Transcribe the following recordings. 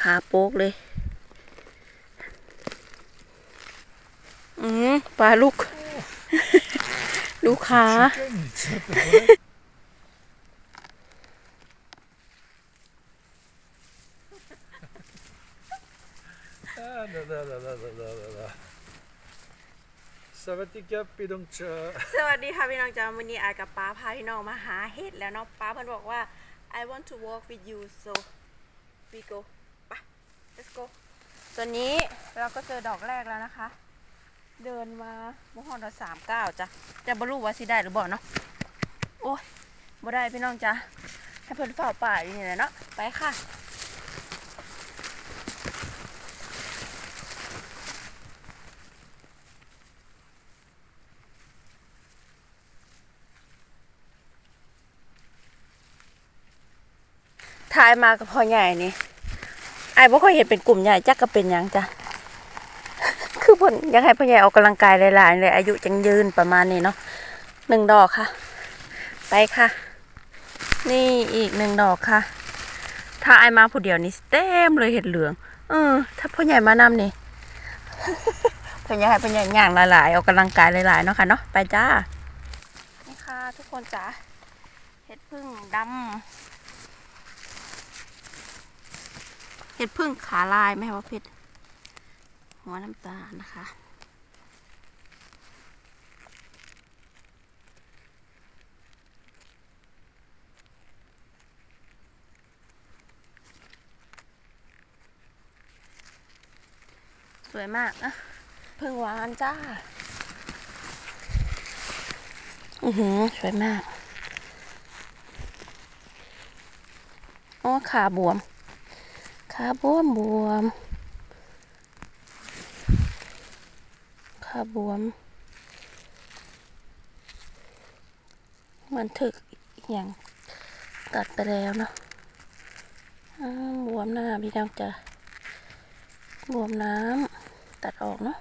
ขาโป๊กเลย อืมปลาลูก ลูกขาสวัสดีครับพี่น้องจ้าสวัสดีค่ะพี่น้องจ้าวันนี้ไอ้กับป้าพาพี่น้องมาหาเห็ดแล้วเนาะป้าเพิ่นบอกว่า I want to walk with you so we go ไป let's go ตัวนี้เราก็เจอดอกแรกแล้วนะคะ เดินมาบุหอดสามเก้าจ้ะจะบรรู้ว่าสิได้หรือบ่เนาะโอ้ยบ่ได้พี่น้องจ้ะให้เพื่อนเฝ้าป่าอยู่นี่แหละเนาะไปค่ะ ทายมากับพอใหญ่นี่ไอ้ายบ่ค่อยเห็นเป็นกลุ่มใหญ่จักก็เป็นยังจ้ะคือเพิ่นอยากให้พ่อใหญ่ออกกำลังกายหลายๆเลยอายุจังยืนประมาณนี้เนาะหนึ่งดอกค่ะ ไปค่ะ นี่อีกหนึ่งดอกค่ะ ถ้าไอายมาผู้เดียวนี่เต็มเลยเห็ดเหลือง เออ ถ้าพ่อใหญ่มานำนี่พ่อใหญ่ให้พ่อใหญ่ย่างหลายๆ ออกกำลังกายหลายๆเนาะค่ะเนาะไปจ้า นี่ค่ะ ทุกคนจ้าเห็ดพึ่งดำ เห็ดพึ่งขาลายไหมว่าเพชรหัวน้ำตาลนะคะ สวยมากนะพึ่งหวานจ้าอือหือสวยมาก อ๋อขาบวม ขาบวมบวมขาบวม มันถึกอย่างตัดไปแล้วเนาะบวมหน้าพี่น้องจะบวมน้ำตัดออกเนาะ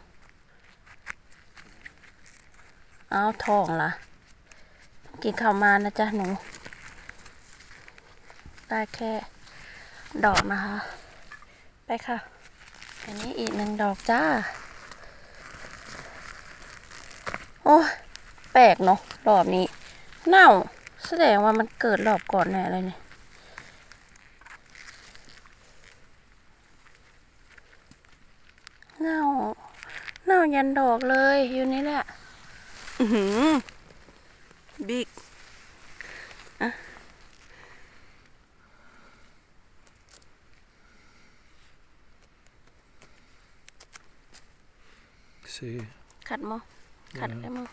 เอาทองล่ะกินข้าวมานะจ๊ะหนู ได้แค่ดอกนะคะ ไปค่ะ อันนี้อีกหนึ่งดอกจ้า โอ้แปลกเนาะรอบนี้ เน่า แสดงว่ามันเกิดรอบก่อนแน่เลยเนี่ยเน่า เน่ายันดอกเลยอยู่นี่แหละ อือหือบิ๊ก See. ขัดมอขัดได้มอ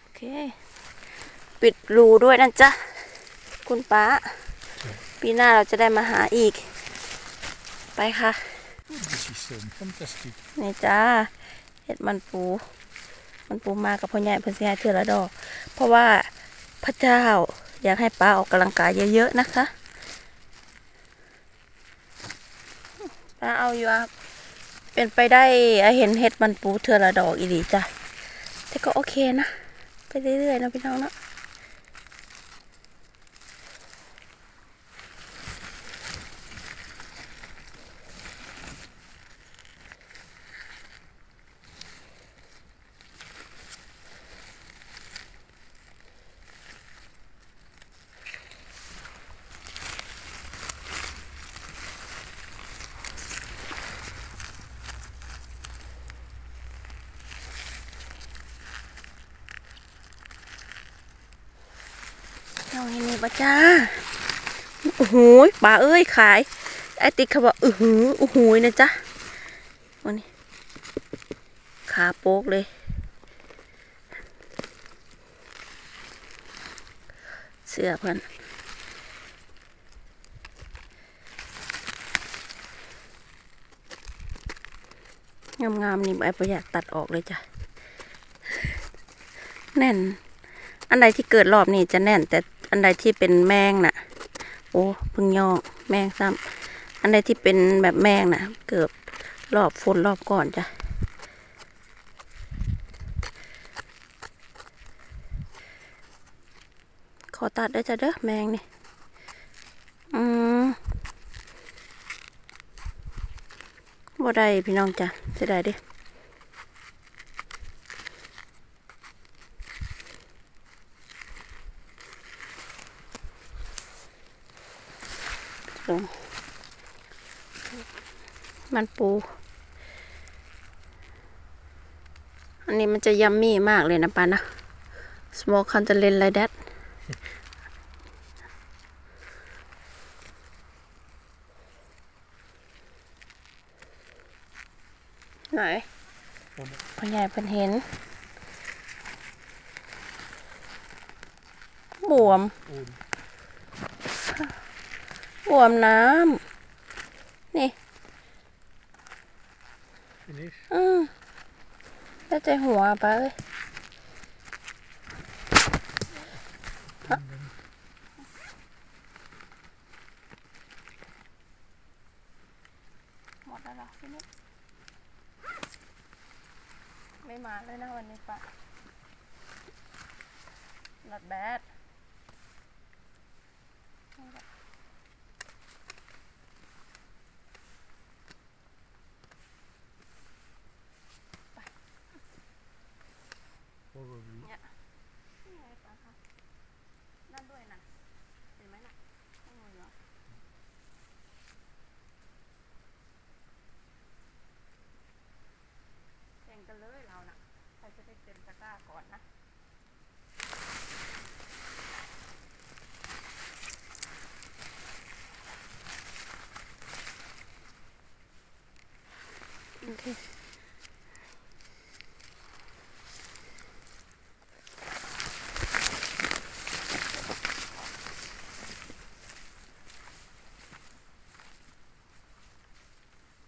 โอเค ปิดรูด้วยนะจ๊ะ คุณป้า ปีหน้าเราจะได้มาหาอีก ไปค่ะ This is um, fantastic. นี่จ้าเห็ดมันปู มันปูมากับพ่อใหญ่เพิ่นสิให้เทื่อละดอก เพราะว่าพระเจ้าอยากให้ป้าออกกำลังกายเยอะๆนะคะป้าเอาอยู่ครับ เป็นไปได้เห็นเห็ดมันปูเทือละดอกอีดีจ้ะแต่ก็โอเคนะ ไปเรื่อยๆนะพี่น้องเนาะ จ้าโอ้โหปลาเอ้ยขายไอติ๊กเขาบอกอือหือโอ้โหนะจ๊ะวันนี้ขาโป๊กเลย เสื้อเพื่อนงามๆนี่ไอ้ประหยัดตัดออกเลยจ้ะ แน่น อันใดที่เกิดรอบนี้จะแน่นแต่ อันใดที่เป็นแมงนะ่ะ โอ้พึ่งยอกแมงซ้ำอันใดที่เป็นแบบแมงนะ่ะ เกือบรอบฝนรอบก่อนจ้ะขอตัดได้จ้ะเด้อแมงนี่อืมบ่ได้พี่น้องจ้ะเสียดายดิ ง มันปู อันนี้มันจะยัมมี่มากเลยนะปานะ small c o n t e n t like that ไหนพ่อใหญ่เพิ่นเห็น บวม Und บวมน้ำนี่ finish. อืมแล้วใจหัวปะเอ้ยหมดแล้วเหรอพี่นิดไม่มาเลยนะวันนี้ปะ not bad Probably. นี่ไงปะคะนั่นด้วยนะเห็นไหมน่ะข้างบนเหรอแข่งกันเลยเราน่ะ ใครจะได้เต็มตะกร้าก่อนนะ โอ เค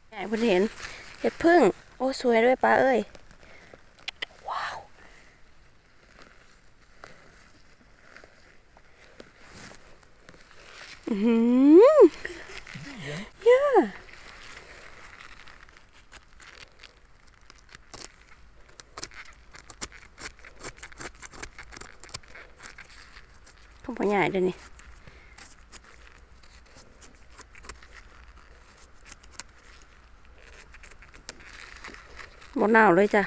ใหญ่เพิ่นเห็นเห็ดพึ่ง โอ้ สวยด้วยป้าเอ้ย ว้าว อือหือ yeah ผมพ่อใหญ่เด้อนี่ หมดหนาวเลยจ้ะ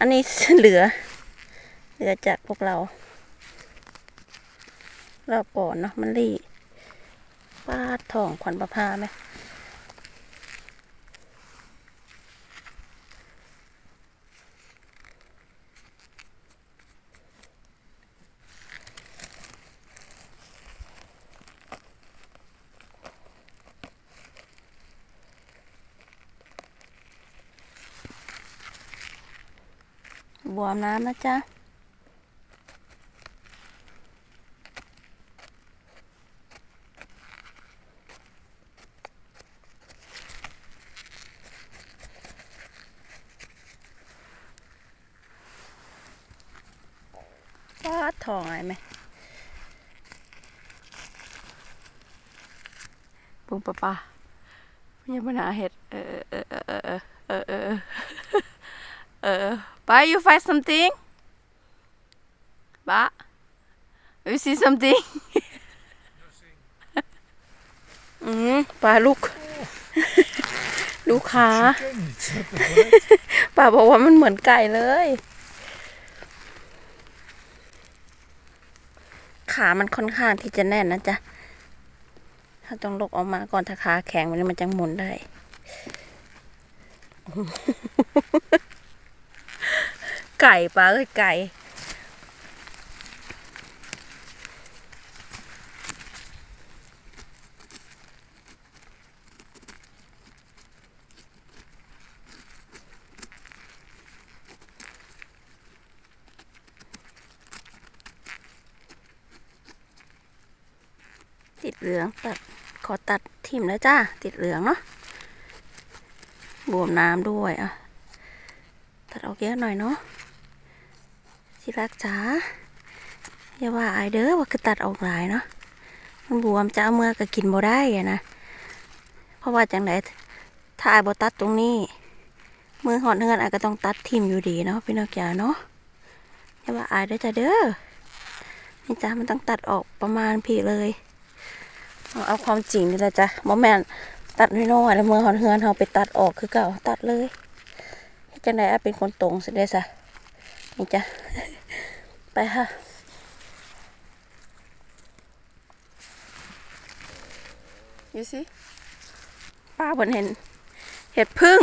อันนี้เหลือ เหลือจากพวกเรารอบก่อนเนาะมันรีป้าดทองขวัญประพาไหมบวมน้ำนะจ๊ะ้าถอยไหมปุงปะป้ายังปัญหาเห็ด เออเออเออเออเออเออเออ Bye you find something ปะ you see something อืมปลาลูก ลูกค้าป่าบอกว่ามันเหมือนไก่เลย ขามันค่อนข้างที่จะแน่นนะจ๊ะ ถ้าต้องลกออกมาก่อนถ้าขาแข็งมันมันจะหมุนได้ ไก่ปลาเอ้ยไก่ เหลืองตัดขอตัดทิมแล้วจ้า ติดเหลืองเนาะ บวมน้ำด้วยอะ ตัดออกเยอะหน่อยเนาะที่รักจ๋า อย่าว่าอายเด้อว่าคือตัดออกหลายเนาะ มันบวมจะเอาเมื่อก็กินบ่ได้อะนะ เพราะว่าจังไดถ้าอายบ่ตัดตรงนี้ มือหอดเฮือนอายก็ต้องตัดทิ่มอยู่ดีเนาะพี่น้องจ๋าเนาะ อย่าว่าอายเด้อจ้ะเด้อนี่จ้ามันต้องตัดออกประมาณพี่เลย เอาความจริงนี่แหละจ้ะบ่แม่นตัดน้อยๆแล้วมือหอดเฮือนเฮาไปตัดออกคือเก่าตัดเลยเฮ็ดจังไดอาเป็นคนตรงสิเด้ซะนี่จ้ะไปค่ะ you see ป้าบนเห็น เห็ดพึ่ง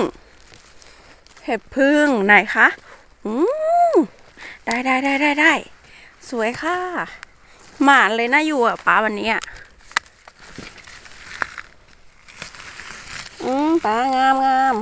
เห็ดพึ่งไหนคะอืมได้ได้ได้ได้ได้สวยค่ะ หมานเลยนะอยู่อะป้าวันนี้อะ อืมป้างามงาม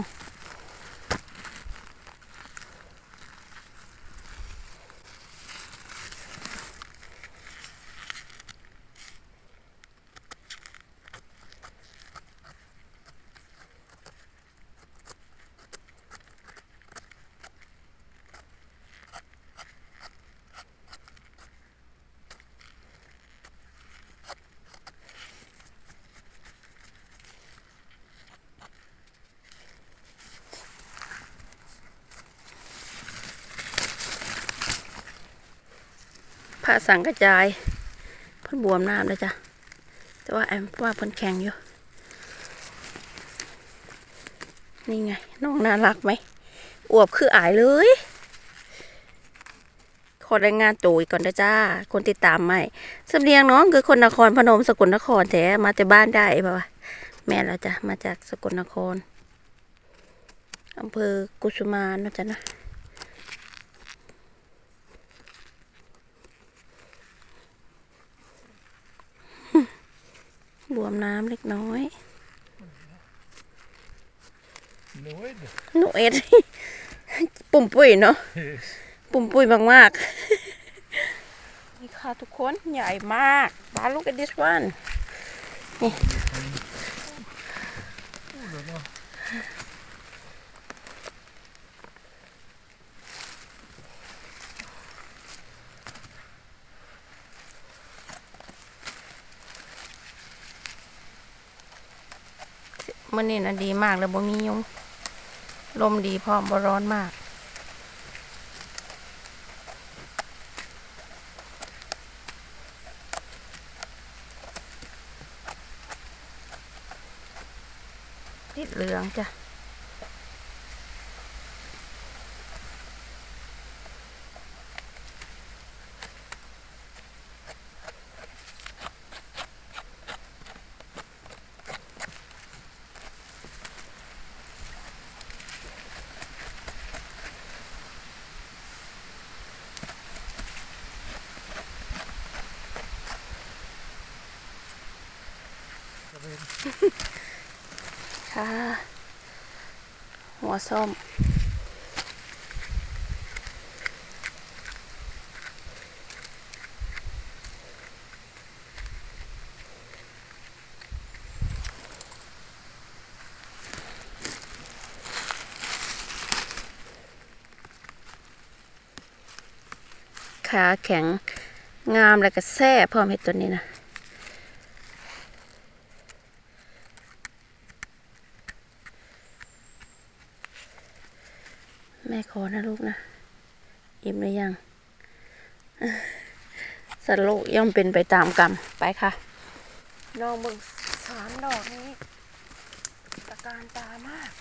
ผ้าสังกระจายเพ่นบวมน้ำเลยจ้ะ แต่ว่าแอมว่าเพ่นแข็งอยู่ นี่ไง น้องน่ารักไหม อวบคืออายเลย ขอรายงานตัวอีกก่อนนะจ้า คนติดตามใหม่สำเนียงน้องคือคนนครพนมสกลนครแท้มาแต่บ้านได้ป่ะวแม่แล้วจ้ะมาจากสกลนครอำเภอกุสุมานนะจ๊ะนะ บวมน้ำเล็กน้อย Nooit. หนูเอ็ดปุ่มปุ้ยเนาะปุ่มปุ้ยมากๆนี่ค่ะทุกคนใหญ่มาก บา look at this one นี่ มันนี่นะดีมากเลยบ่มียุงลมดีพร้อมบ่ร้อนมากติดเหลืองจ้ะค่ะ หัวส้ม ขาแข็งงามแล้วก็แซ่พร้อมเห็ดตัวนี้นะ แม่ขอนะลูกนะ อิ่มหรือยังสัตว์โลกย่อมเป็นไปตามกรรม ไปค่ะลองเบิ่งสามดอกนี้ตะการตามาก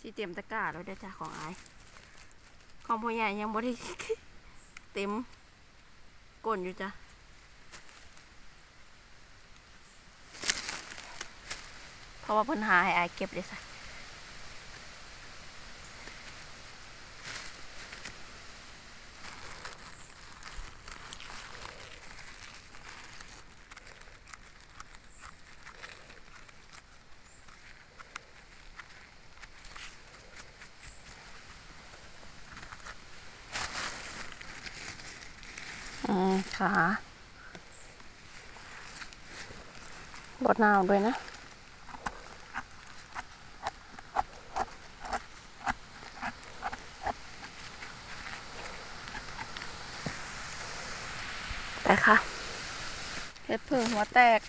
สิเตรียมตะกร้าแล้วเด้จ้าของไอายของพ่อใหญ่ยังบ่ได้เต็มก้นอยู่จ้ะ ราะว่าเพิ่นหาให้อายเก็บเลยสักขาบดนาำด้วยนะ ไปค่ะเฮ็ดผึ่งหัวแตก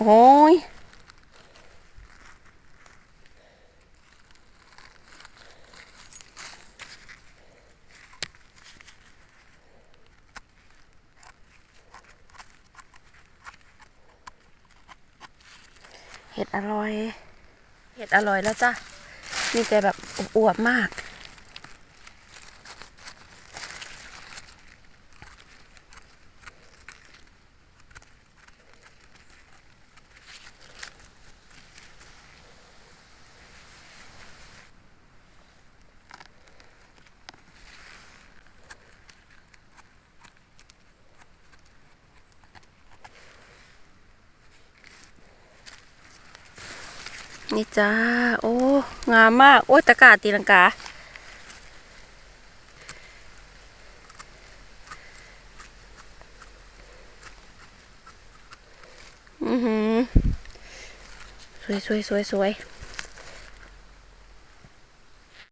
โอ้ยเห็ดอร่อย เห็ดอร่อยแล้วจ้ะ มีแต่แบบอวบๆมาก นี่จ้า โอ้ งามมาก โอ้ยตะกร้าตีลังกา อือหือ สวยสวยสวยสวย